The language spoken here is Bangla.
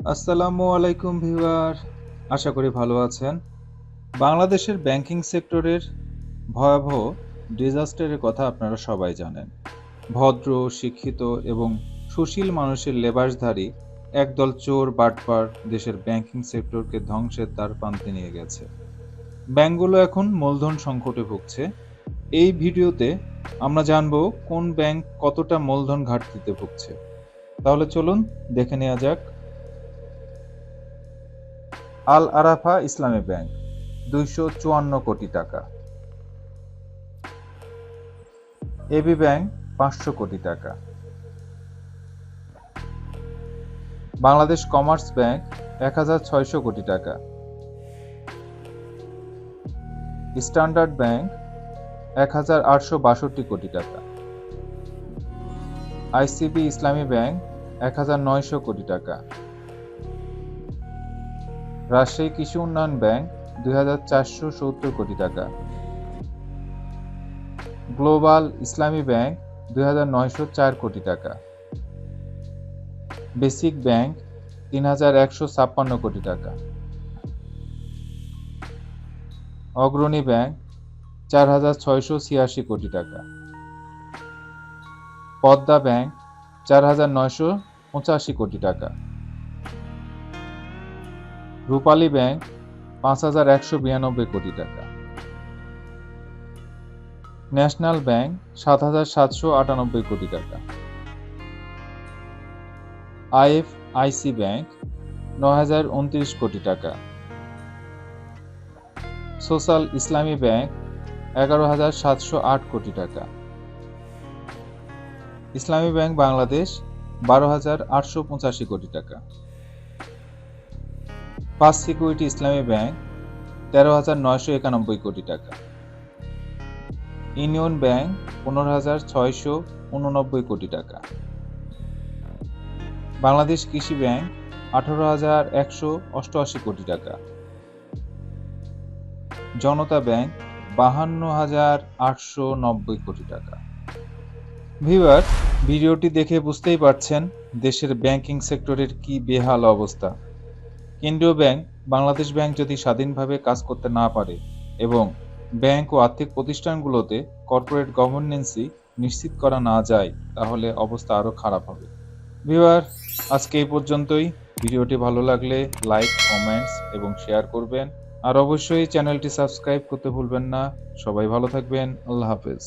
আসসালামু আলাইকুম ভিউয়ার, আশা করি ভালো আছেন। বাংলাদেশের ব্যাংকিং সেক্টরের ভয়াবহ ডিজাস্টারের কথা আপনারা সবাই জানেন। ভদ্র, শিক্ষিত এবং সুশীল মানুষের লেবাসধারী একদল চোর বাটপার দেশের ব্যাংকিং সেক্টরকে ধ্বংসের দ্বার প্রান্তে নিয়ে গেছে। ব্যাংকগুলো এখন মূলধন সংকটে ভুগছে। এই ভিডিওতে আমরা জানব কোন ব্যাংক কতটা মূলধন ঘাটতিতে ভুগছে। তাহলে চলুন দেখে নেওয়া যাক আল আরাফা ইসলামী ব্যাংক, দুইশো চুয়ান্ন কোটি টাকা। এবি ব্যাংক, পাঁচশো কোটি টাকা। বাংলাদেশ কমার্স ব্যাংক, এক হাজার ছয়শো কোটি টাকা। স্ট্যান্ডার্ড ব্যাংক, এক হাজার আটশো বাষট্টি কোটি টাকা। আইসিবি ইসলামী ব্যাংক, এক হাজার নয়শো কোটি টাকা। রাজশাহী কৃষি উন্নয়ন ব্যাংক, দুই হাজার চারশো সত্তর কোটি টাকা। গ্লোবাল ইসলামী ব্যাংক, দুই হাজার নয়শো চার কোটি টাকা। বেসিক ব্যাংক, তিন হাজার একশো ছাপ্পান্ন কোটি টাকা। অগ্রণী ব্যাংক, চার হাজার ছয়শো ছিয়াশি কোটি টাকা। পদ্মা ব্যাংক, চার হাজার নয়শো পঁচাশি কোটি টাকা। রূপালী ব্যাংক পাঁচ হাজার একশো বিরানব্বই কোটি টাকা। ন্যাশনাল ব্যাংক সাত হাজার সাতশো আটানব্বই কোটি টাকা। আইএফ আইসি ব্যাংক নয় হাজার উনত্রিশ কোটি টাকা। সোশ্যাল ইসলামী ব্যাংক এগারো হাজার সাতশো আট কোটি টাকা। ইসলামী ব্যাংক বাংলাদেশ বারো হাজার আটশো পঁচাশি কোটি টাকা। পাঁচ সিকিউরিটি ইসলামী ব্যাংক তেরো হাজার নয়শো একানব্বই কোটি টাকা। ইউনিয়ন ব্যাংক পনেরো হাজার ছয়শো উননব্বই কোটি টাকা। বাংলাদেশ কৃষি ব্যাংক আঠারো হাজার একশো অষ্টআশি কোটি টাকা। জনতা ব্যাংক বাহান্ন হাজার আটশো নব্বই কোটি টাকা। ভিউয়ার ভিডিওটি দেখে বুঝতেই পারছেন দেশের ব্যাংকিং সেক্টরের কি বেহাল অবস্থা। কেন্দ্রীয় ব্যাংক, বাংলাদেশ ব্যাংক যদি স্বাধীনভাবে কাজ করতে না পারে এবং ব্যাংক ও আর্থিক প্রতিষ্ঠানগুলোতে কর্পোরেট গভর্নেন্সি নিশ্চিত করা না যায়, তাহলে অবস্থা আরও খারাপ হবে। ভিউয়ার, আজকে এই পর্যন্তই। ভিডিওটি ভালো লাগলে লাইক, কমেন্টস এবং শেয়ার করবেন। আর অবশ্যই চ্যানেলটি সাবস্ক্রাইব করতে ভুলবেন না। সবাই ভালো থাকবেন। আল্লাহ হাফেজ।